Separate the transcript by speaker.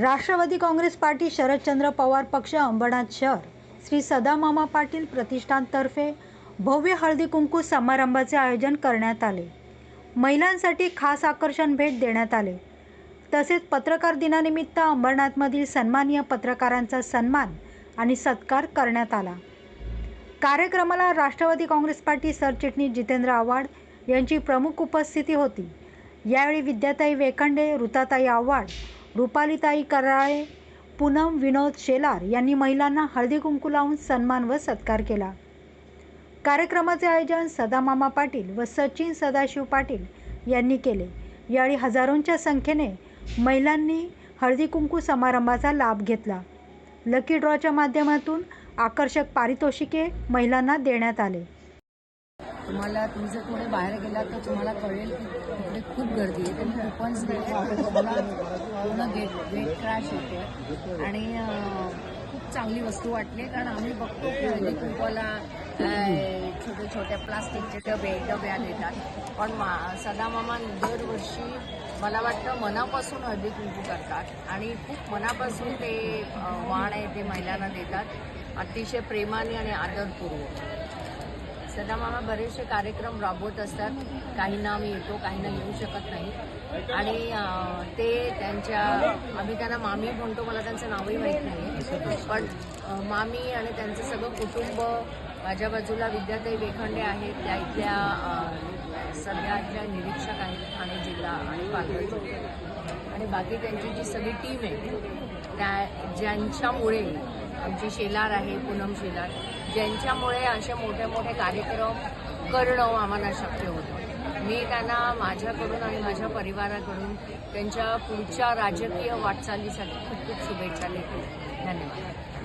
Speaker 1: Rashtrawadi Congress party Sharadchandra Pawar पक्ष अंबरनाथ शहर. श्री सदामामा पाटील प्रतिष्ठानतर्फे भव्य हळदी कुंकू समारंभाचे आयोजन करण्यात आले. महिलांसाठी खास आकर्षण भेट देण्यात आले. तसेच पत्रकार दिनानिमित्त अंबरनाथमधील सन्माननीय पत्रकारांचा सन्मान आणि सत्कार करण्यात आला. कार्यक्रमाला राष्ट्रवादी काँग्रेस पार्टी सरचिटणीस जितेंद्र आव्हाड यांची प्रमुख उपस्थिती होती. यावेळी विद्याताई वेखंडे ऋताताई आव्हाड रुपालीताई कराळे पूनम विनोद शेलार यांनी महिलांना हळदी कुंकू लावून सन्मान व सत्कार केला. कार्यक्रमाचे आयोजन सदामामा पाटील व सचिन सदाशिव पाटील यांनी केले. यावेळी हजारोंच्या संख्येने महिलांनी हळदी कुंकू समारंभाचा लाभ घेतला. लकी ड्रॉच्या माध्यमातून आकर्षक पारितोषिके महिलांना देण्यात आले.
Speaker 2: तुम्हाला तुम्ही जर पुढे बाहेर गेलात तर तुम्हाला कळेल की तिकडे खूप गर्दी आहे. त्यांनी कुपन्स पूर्ण पूर्ण गेट गेट क्रॅश होते. आणि खूप चांगली वस्तू वाटली कारण आम्ही बघतो की हल्ली छोटे छोटे प्लास्टिकचे डबे डब्या देतात पण मा सदामामा दरवर्षी मला वाटतं मनापासून हळदी कुंकू करतात. आणि खूप मनापासून ते वाण आहे ते महिलांना देतात. अतिशय प्रेमाने आणि आदरपूर्वक. सदामामा बरेचसे कार्यक्रम राबवत असतात. काहींना आम्ही येतो काहींना येऊ शकत नाही. आणि ते त्यांच्या आम्ही त्यांना मामी म्हणतो मला त्यांचं नावही माहीत नाही पण मामी आणि त्यांचं सगळं कुटुंब माझ्या बाजूला विद्याताई वेखंडे आहेत. त्या इथल्या सध्या सध्याच्या निरीक्षक आहेत. ठाणे जिल्हा आणि पालघर आणि बाकी त्यांची जी सगळी टीम आहे त्या ज्यांच्यामुळे आमची शेलार आहे पूनम शेलार ज्यांच्यामुळे असे मोठे मोठे कार्यक्रम करणं आम्हाला शक्य होतं. मी त्यांना माझ्याकडून आणि माझ्या परिवाराकडून त्यांच्या पुढच्या राजकीय वाटचालीसाठी खूप खूप शुभेच्छा देते. धन्यवाद.